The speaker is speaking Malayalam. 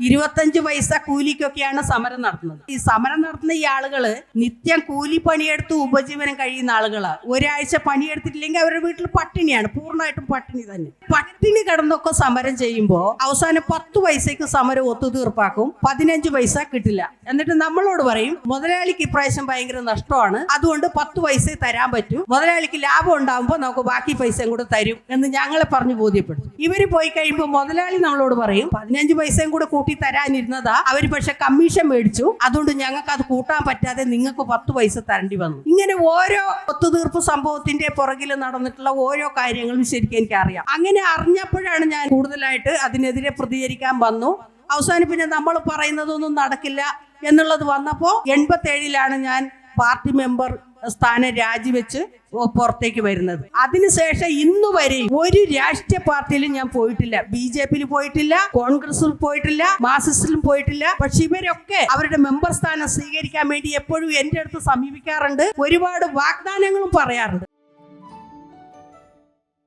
ഇരുപത്തഞ്ച് പൈസ കൂലിക്കൊക്കെയാണ് സമരം നടത്തുന്നത്. ഈ സമരം നടത്തുന്ന ഈ ആളുകൾ നിത്യം കൂലി പണിയെടുത്ത് ഉപജീവനം കഴിയുന്ന ആളുകളാണ് ഒരാഴ്ച പണിയെടുത്തിട്ടില്ലെങ്കിൽ അവരുടെ വീട്ടിൽ പട്ടിണിയാണ്. പൂർണമായിട്ടും പട്ടിണി തന്നെ. പട്ടിണി കിടന്നൊക്കെ സമരം ചെയ്യുമ്പോൾ അവസാനം പത്ത് പൈസയ്ക്ക് സമരം ഒത്തുതീർപ്പാക്കും. പതിനഞ്ച് പൈസ കിട്ടില്ല. എന്നിട്ട് നമ്മളോട് പറയും മുതലാളിക്ക് ഇപ്രാവശ്യം ഭയങ്കര നഷ്ടമാണ്. അതുകൊണ്ട് പത്ത് പൈസ തരാൻ പറ്റും. മുതലാളിക്ക് ലാഭം ഉണ്ടാകുമ്പോൾ നമുക്ക് ബാക്കി പൈസയും കൂടെ തരും. എന്ന് ഞങ്ങളെ പറഞ്ഞു ബോധ്യപ്പെടുത്തും. ഇവർ പോയി കഴിയുമ്പോൾ മുതലാളി നമ്മളോട് പറയും പതിനഞ്ച് പൈസയും കൂടെ കൂട്ടി തരാനിരുന്നതാ അവർ പക്ഷെ കമ്മീഷൻ മേടിച്ചു. അതുകൊണ്ട് ഞങ്ങൾക്ക് അത് കൂട്ടാൻ പറ്റാതെ നിങ്ങൾക്ക് പത്ത് പൈസ തരേണ്ടി വന്നു. ഇങ്ങനെ ഓരോ ഒത്തുതീർപ്പ് സംഭവത്തിന്റെ പുറകിൽ നടന്നിട്ടുള്ള ഓരോ കാര്യങ്ങളും ശരിക്കും എനിക്ക് അറിയാം അങ്ങനെ അറിഞ്ഞപ്പോഴാണ് ഞാൻ കൂടുതലായിട്ട് അതിനെതിരെ പ്രതികരിക്കാൻ വന്നു. അവസാനം പിന്നെ നമ്മൾ പറയുന്നതൊന്നും നടക്കില്ല എന്നുള്ളത് വന്നപ്പോൾ എൺപത്തി ഏഴിലാണ് ഞാൻ പാർട്ടി മെമ്പർ സ്ഥാനം രാജിവെച്ച് പുറത്തേക്ക് വരുന്നത്. അതിനുശേഷം ഇന്നു വരെ ഒരു രാഷ്ട്രീയ പാർട്ടിയിലും ഞാൻ പോയിട്ടില്ല. ബി ജെ പിയിൽ പോയിട്ടില്ല കോൺഗ്രസിൽ പോയിട്ടില്ല മാർസിസ്റ്റിലും പോയിട്ടില്ല. പക്ഷെ ഇവരൊക്കെ അവരുടെ മെമ്പർ സ്ഥാനം സ്വീകരിക്കാൻ വേണ്ടി എപ്പോഴും എന്റെ അടുത്ത് സമീപിക്കാറുണ്ട്. ഒരുപാട് വാഗ്ദാനങ്ങളും പറയാറുണ്ട്.